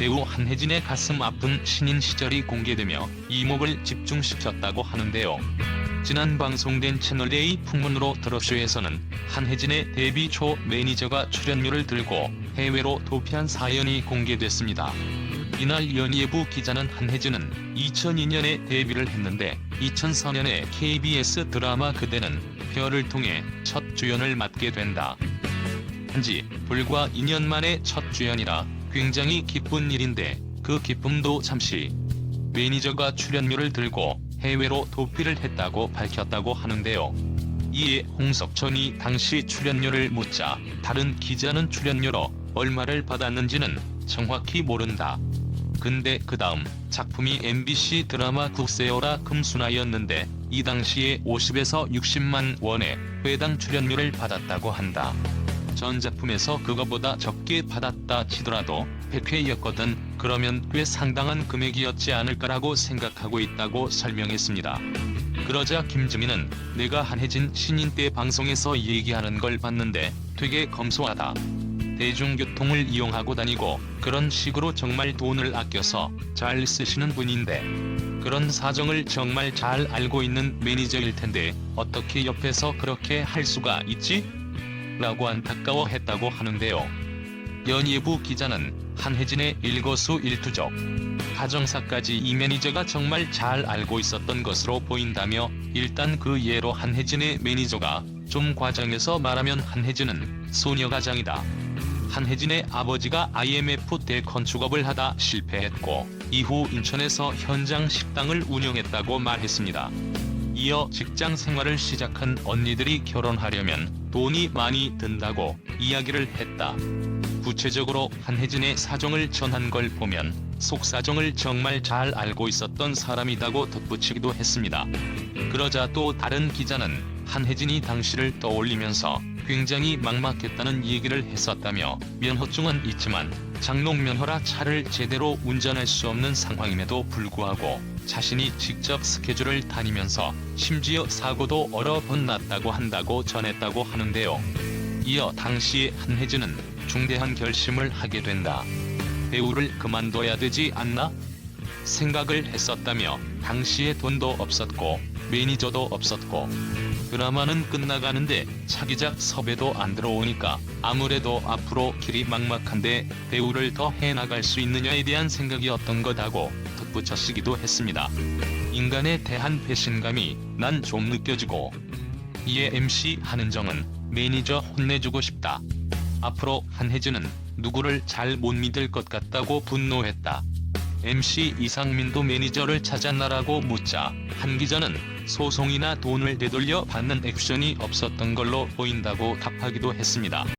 배우 한혜진의 가슴 아픈 신인 시절이 공개되며 이목을 집중시켰다고 하는데요. 지난 방송된 채널A 풍문으로 드러쇼에서는 한혜진의 데뷔 초 매니저가 출연료를 들고 해외로 도피한 사연이 공개됐습니다. 이날 연예부 기자는 한혜진은 2002년에 데뷔를 했는데 2004년에 KBS 드라마 그대는 별을 통해 첫 주연을 맡게 된다. 한지 불과 2년 만에 첫 주연이라 굉장히 기쁜 일인데 그 기쁨도 잠시 매니저가 출연료를 들고 해외로 도피를 했다고 밝혔다고 하는데요. 이에 홍석천이 당시 출연료를 묻자 다른 기자는 출연료로 얼마를 받았는지는 정확히 모른다. 근데 그 다음 작품이 MBC 드라마 국세어라 금순아였는데 이 당시에 50에서 60만 원의 회당 출연료를 받았다고 한다. 전 작품에서 그거보다 적게 받았다 치더라도 100회였거든 그러면 꽤 상당한 금액이었지 않을까라고 생각하고 있다고 설명했습니다. 그러자 김지민은 내가 한혜진 신인 때 방송에서 얘기하는 걸 봤는데 되게 검소하다. 대중교통을 이용하고 다니고 그런 식으로 정말 돈을 아껴서 잘 쓰시는 분인데 그런 사정을 정말 잘 알고 있는 매니저일 텐데 어떻게 옆에서 그렇게 할 수가 있지? 라고 안타까워했다고 하는데요. 연예부 기자는 한혜진의 일거수일투족 가정사까지 이 매니저가 정말 잘 알고 있었던 것으로 보인다며 일단 그 예로 한혜진의 매니저가 좀 과장해서 말하면 한혜진은 소녀가장이다. 한혜진의 아버지가 IMF 때 건축업을 하다 실패했고 이후 인천에서 현장 식당을 운영했다고 말했습니다. 이어 직장 생활을 시작한 언니들이 결혼하려면 돈이 많이 든다고 이야기를 했다. 구체적으로 한혜진의 사정을 전한 걸 보면 속사정을 정말 잘 알고 있었던 사람이라고 덧붙이기도 했습니다. 그러자 또 다른 기자는 한혜진이 당시를 떠올리면서 굉장히 막막했다는 얘기를 했었다며 면허증은 있지만 장롱 면허라 차를 제대로 운전할 수 없는 상황임에도 불구하고 자신이 직접 스케줄을 다니면서 심지어 사고도 여러 번 났다고 한다고 전했다고 하는데요. 이어 당시에 한혜진은 중대한 결심을 하게 된다. 배우를 그만둬야 되지 않나? 생각을 했었다며 당시에 돈도 없었고 매니저도 없었고 드라마는 끝나가는데 차기작 섭외도 안 들어오니까 아무래도 앞으로 길이 막막한데 배우를 더 해나갈 수 있느냐에 대한 생각이었던 거다고 덧붙여 쓰기도 했습니다. 인간에 대한 배신감이 난 좀 느껴지고 이에 MC 한은정은 매니저 혼내주고 싶다. 앞으로 한혜진은 누구를 잘 못 믿을 것 같다고 분노했다. MC 이상민도 매니저를 찾았나라고 묻자 한 기자는 소송이나 돈을 되돌려 받는 액션이 없었던 걸로 보인다고 답하기도 했습니다.